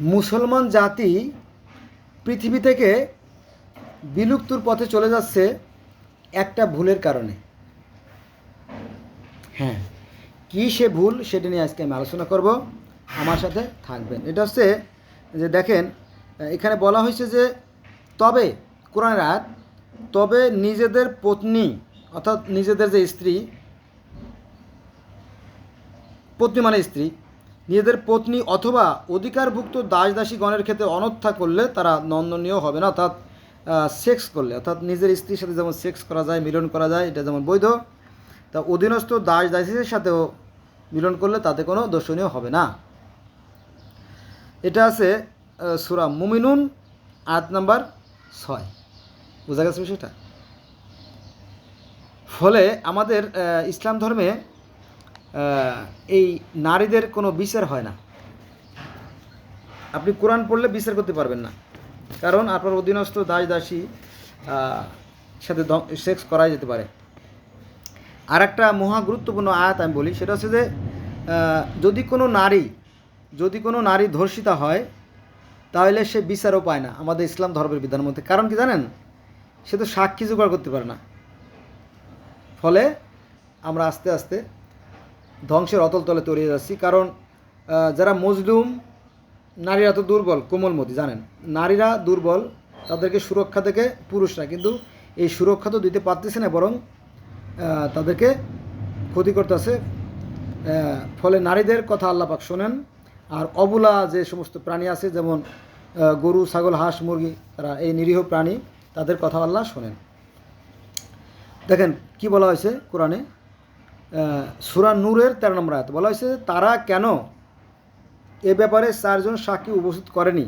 মুসলমান জাতি পৃথিবী থেকে বিলুপ্তর পথে চলে যাচ্ছে একটা ভুলের কারণে। হ্যাঁ কী সে ভুল সেটা নিয়ে আজকে আমি আলোচনা করব। আমার সাথে থাকবেন। এটা হচ্ছে যে দেখেন, এখানে বলা হয়েছে যে তবে, কোরআনের আয়াত, তবে নিজেদের পত্নী, অর্থাৎ নিজেদের যে স্ত্রী, পত্নী মানে স্ত্রী নিজেদের পত্নী অথবা অধিকারভুক্ত দাস দাসীগণের ক্ষেত্রে অনর্থা করলে তারা নন্দনীয় হবে না, অর্থাৎ সেক্স করলে, অর্থাৎ নিজের স্ত্রীর সাথে যেমন সেক্স করা যায়, মিলন করা যায়, এটা যেমন বৈধ, তা অধীনস্থ দাস দাসীদের সাথেও মিলন করলে তাতে কোনো দর্শনীয় হবে না। এটা আছে সুরা মুমিনুন, আয়াত নাম্বার ছয়। বোঝা গেছে বিষয়টা? ফলে আমাদের ইসলাম ধর্মে এই নারীদের কোনো বিচার হয় না। আপনি কোরআন পড়লে বিচার করতে পারবেন না। কারণ আপনার অধীনস্থ দাস দাসী সাথে সেক্স করা যেতে পারে। আর একটা মহা গুরুত্বপূর্ণ আয়াত আমি বলি, সেটা হচ্ছে যে যদি কোনো নারী, যদি কোনো নারী ধর্ষিতা হয়, তাহলে সে বিচারও পায় না আমাদের ইসলাম ধর্মের বিধানের মধ্যে। কারণ কি জানেন? সে তো সাক্ষী জোগাড় করতে পারে না। ফলে আমরা আস্তে আস্তে ধ্বংসের অতল তলে তলিয়ে যাচ্ছি। কারণ যারা মজলুম, নারীরা তো দুর্বল কোমলমতি জানেন? নারীরা দুর্বল, তাদেরকে সুরক্ষা থেকে পুরুষরা। কিন্তু এই সুরক্ষা তো দিতে পারতেছে না, বরং তাদেরকে ক্ষতি করতেছে ফলে নারীদের কথা আল্লাপাক শোনেন। আর অবলা যে সমস্ত প্রাণী আছে, যেমন গরু, ছাগল, হাঁস, মুরগি, তারা এই নিরীহ প্রাণী, তাদের কথা আল্লাহ শোনেন। দেখেন, কি বলা হয়েছে কোরআনে? সূরা নূরের তেরো নম্বর আয়াত। বলা হয়েছে যে তারা কেন এ ব্যাপারে চারজন সাক্ষী উপস্থিত করেনি?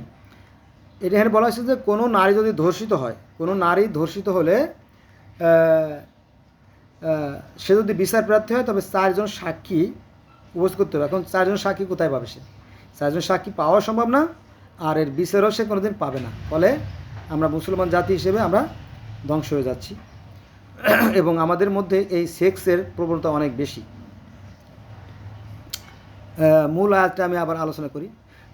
এটা এখানে বলা হয়েছে যে কোনো নারী যদি ধর্ষিত হয়, কোনো নারী ধর্ষিত হলে সে যদি বিচার প্রার্থী হয়, তবে চারজন সাক্ষী উপস্থিত করতে হবে। এখন চারজন সাক্ষী কোথায় পাবে সে? চারজন সাক্ষী পাওয়া সম্ভব না, আর এর বিচারও সে কোনোদিন পাবে না। ফলে আমরা মুসলমান জাতি হিসেবে আমরা ধ্বংস হয়ে যাচ্ছি। এবং আমাদের মধ্যে এই সেক্সের প্রবণতা অনেক বেশি। মূল আয়াতটা আমি আবার আলোচনা করি।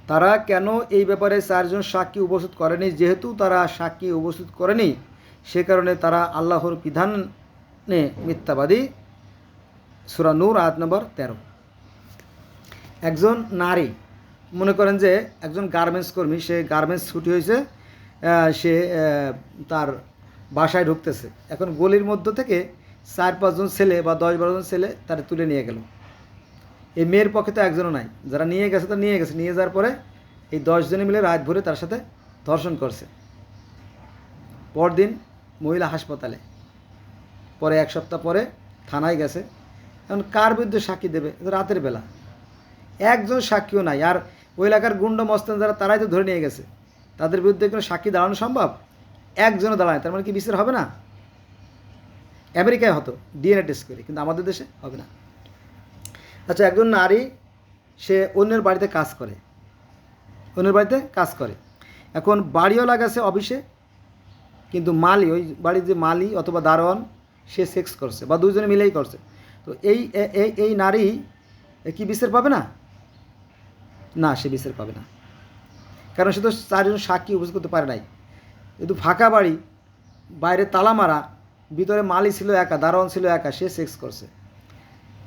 তারা কেন এই ব্যাপারে চারজন সাক্ষী উপস্থিত করেনি? যেহেতু তারা সাক্ষী উপস্থিত করেনি, সে কারণে তারা আল্লাহর বিধানে মিথ্যাবাদী। সুরা নূর, আয়াত নম্বর তেরো। একজন নারী, মনে করেন যে একজন গার্মেন্টস কর্মী, সে গার্মেন্টস ছুটি হয়েছে সে তার বাসায় ঢুকতেছে। এখন গলির মধ্য থেকে চার পাঁচজন ছেলে বা দশ বারোজন ছেলে তার তুলে নিয়ে গেল। এই মেয়ের পক্ষে তো একজনও নাই। যারা নিয়ে গেছে তারা নিয়ে গেছে। নিয়ে যাওয়ার পরে এই দশজনে মিলে রাত ভরে তার সাথে ধর্ষণ করছে। পরদিন মহিলা হাসপাতালে। পরে এক সপ্তাহ পরে থানায় গেছে। এখন কার বিরুদ্ধে সাক্ষী দেবে? রাতের বেলা। একজন সাক্ষীও নাই। আর ওই এলাকার গুন্ড মস্তান যারা তারাই তো ধরে নিয়ে গেছে। তাদের বিরুদ্ধে কোনো সাক্ষী দাঁড়ানো সম্ভব? একজনও দাঁড়ায় তার মানে কি বিচার হবে না? আমেরিকায় হতো, ডিএনএ টেস্ট করে, কিন্তু আমাদের দেশে হবে না। আচ্ছা একজন নারী, সে অন্যের বাড়িতে কাজ করে। অন্যের বাড়িতে কাজ করে। এখন বাড়িও লাগাছে অফিসে, কিন্তু মালি, ওই বাড়ির যে মালি অথবা দারোয়ান, সে সেক্স করছে বা দুজনে মিলেই করছে। তো এই এই এই নারী কি বিচার পাবে না? না, সে বিচার পাবে না। কারণ সে তো চারজন সাক্ষী উপস্থিত করতে পারে নাই। কিন্তু ফাঁকা বাড়ি, বাইরে তালা মারা, ভিতরে মালি ছিল একা, দারোয়ান ছিল একা, সে সেক্স করছে।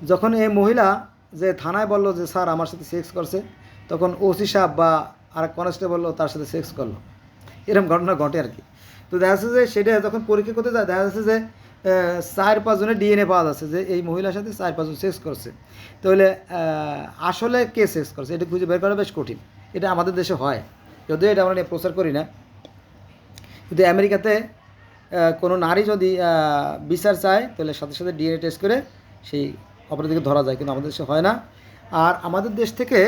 যখন এই মহিলা যে থানায় বলল যে, স্যার, আমার সাথে সেক্স করছে, তখন ওসি সাহেব বা আর কনস্টেবল তার সাথে সেক্স করল। এরকম ঘটনা ঘটে আর কি। তো দেখা যাচ্ছে যে, সেটা যখন পরীক্ষা করতে যায়, দেখা যাচ্ছে যে চার পাঁচজনের ডিএনএ পাওয়া যাচ্ছে যে, এই মহিলার সাথে চার পাঁচজন সেক্স করছে। তাহলে আসলে কে সেক্স করছে? এটা খুঁজে বের করা বেশ কঠিন। এটা আমাদের দেশে হয়। যদিও এটা আমরা প্রচার করি না। কিন্তু আমেরিকাতে কোনো নারী যদি বিচার চায়, তাহলে সাথে সাথে ডিএনএ টেস্ট করে সেই অপরাধীকে ধরা যায়, কিন্তু আমাদের দেশে হয় না। আর আমাদের দেশ থেকে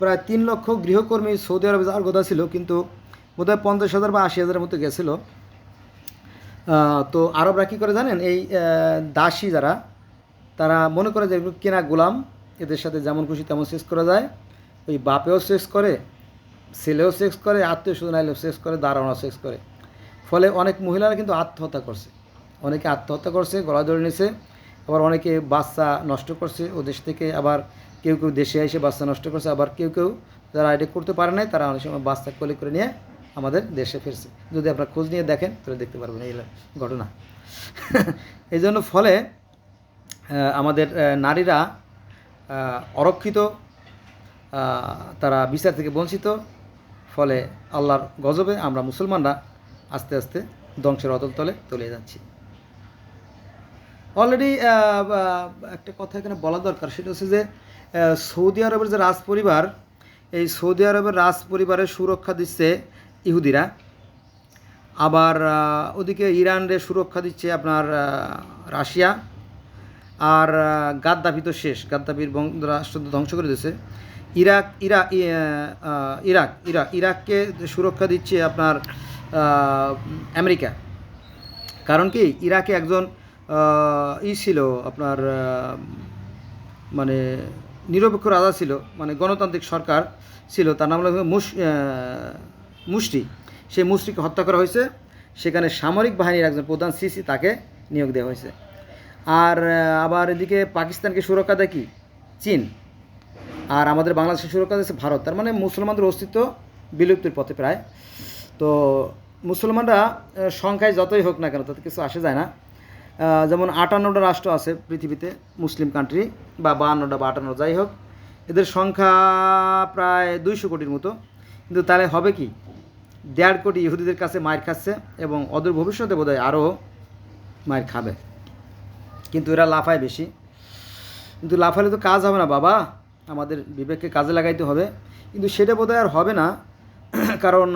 প্রায় তিন লক্ষ গৃহকর্মী সৌদি আরবে যাওয়ার কথা ছিল, কিন্তু বোধহয় পঞ্চাশ হাজার বা আশি হাজারের মতো গেছিল। তো আরবরা কী করে জানেন, এই দাসী যারা, তারা মনে করে যে কেনা গোলাম, এদের সাথে যেমন খুশি তেমন শেষ করা যায়। ওই বাপেও শেষ করে ছেলেও সেক্স করে, আত্মীয় স্বজন আইলেও সেক্স করে দাঁড়ানো সেক্স করে। ফলে অনেক মহিলারা কিন্তু আত্মহত্যা করছে। অনেকে আত্মহত্যা করছে, গলা ধরে নিয়েছে আবার অনেকে বাচ্চা নষ্ট করছে, ও দেশ থেকে আবার কেউ কেউ দেশে এসে বাচ্চা নষ্ট করছে, আবার কেউ কেউ যারা এটা করতে পারে নাই, তারা অনেক সময় বাচ্চা কোলে করে নিয়ে আমাদের দেশে ফিরছে। যদি আপনারা খোঁজ নিয়ে দেখেন, তাহলে দেখতে পারবেন এই ঘটনা। এই জন্য ফলে আমাদের নারীরা অরক্ষিত তারা বিচার থেকে বঞ্চিত ফলে আল্লাহর গজবে আমরা মুসলমানরা আস্তে আস্তে ধ্বংসের অতল তলে তলিয়ে যাচ্ছি। অলরেডি একটা কথা এখানে বলা দরকার, সেটা হচ্ছে যে সৌদি আরবের যে রাজ পরিবার এই সৌদি আরবের রাজ পরিবারের সুরক্ষা দিচ্ছে ইহুদিরা। আবার ওদিকে ইরানরে সুরক্ষা দিচ্ছে আপনার রাশিয়া। আর গাদ্দাফি তো শেষ। গাদ্দাফির রাষ্ট্র ধ্বংস করে দিয়েছে। ইরাক ইরা ইরাক ইরাক ইরাককে সুরক্ষা দিচ্ছে আপনার আমেরিকা। কারণ কি? ইরাকে একজন ই ছিল আপনার মানে নিরপেক্ষ রাজা ছিল মানে গণতান্ত্রিক সরকার ছিল তার নাম হলো আহ, মুশরি। সেই মুশরিকে হত্যা করা হয়েছে। সেখানে সামরিক বাহিনীর একজন প্রধান সিসি তাকে নিয়োগ দেওয়া হয়েছে। আর আবার এদিকে পাকিস্তানকে সুরক্ষা দেয় কি? চীন। আর আমাদের বাংলাদেশের সুরক্ষা দিচ্ছে ভারত। তার মানে মুসলমানদের অস্তিত্ব বিলুপ্তির পথে প্রায়। তো মুসলমানরা সংখ্যায় যতই হোক না কেন, তাতে কিছু আসে যায় না। যেমন আটান্নটা রাষ্ট্র আছে পৃথিবীতে, মুসলিম কান্ট্রি বা বাহান্নটা বা আটান্ন, যাই হোক। এদের সংখ্যা প্রায় দুইশো কোটির মতো। কিন্তু তাহলে হবে কি? দেড় কোটি ইহুদিদের কাছে মায়ের খাচ্ছে এবং অদূর ভবিষ্যতে বোধহয় আরও মায়ের খাবে। কিন্তু এরা লাফায় বেশি। কিন্তু লাফালে তো কাজ হবে না, বাবা। আমাদের বিবেককে কাজে লাগাইতে হবে। কিন্তু সেটা বোধহয় আর হবে না। কারণ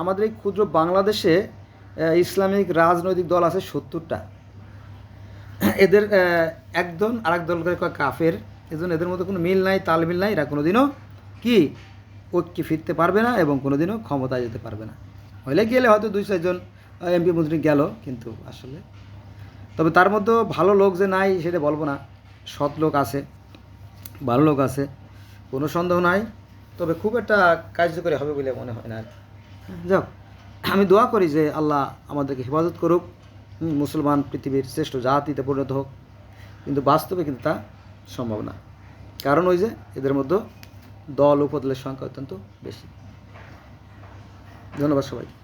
আমাদের এই ক্ষুদ্র বাংলাদেশে ইসলামিক রাজনৈতিক দল আছে সত্তরটা। এদের একজন আরেক দলকে কয় কাফের। এজন্য এদের মধ্যে কোনো মিল নাই তালমিল নাই। এরা কোনোদিনও কি? ঐক্যে ফিরতে পারবে না এবং কোনোদিনও ক্ষমতায় যেতে পারবে না। হইলে গেলে হয়তো দুই চারজন এমপি মন্ত্রী গেল, কিন্তু আসলে তবে তার মধ্যেও ভালো লোক যে নাই সেটা বলব না। সৎ লোক আছে, ভালো লোক আছে, কোনো সন্দেহ নাই, তবে খুব একটা কার্যকরী হবে বলে মনে হয় না যাক আমি দোয়া করি যে আল্লাহ আমাদেরকে হেফাজত করুক মুসলমান পৃথিবীর শ্রেষ্ঠ জাতিতে পরিণত হোক, কিন্তু বাস্তবে কিন্তু তা সম্ভব না। কারণ ওই যে এদের মধ্যে দল উপদলের সংখ্যা অত্যন্ত বেশি। ধন্যবাদ সবাইকে।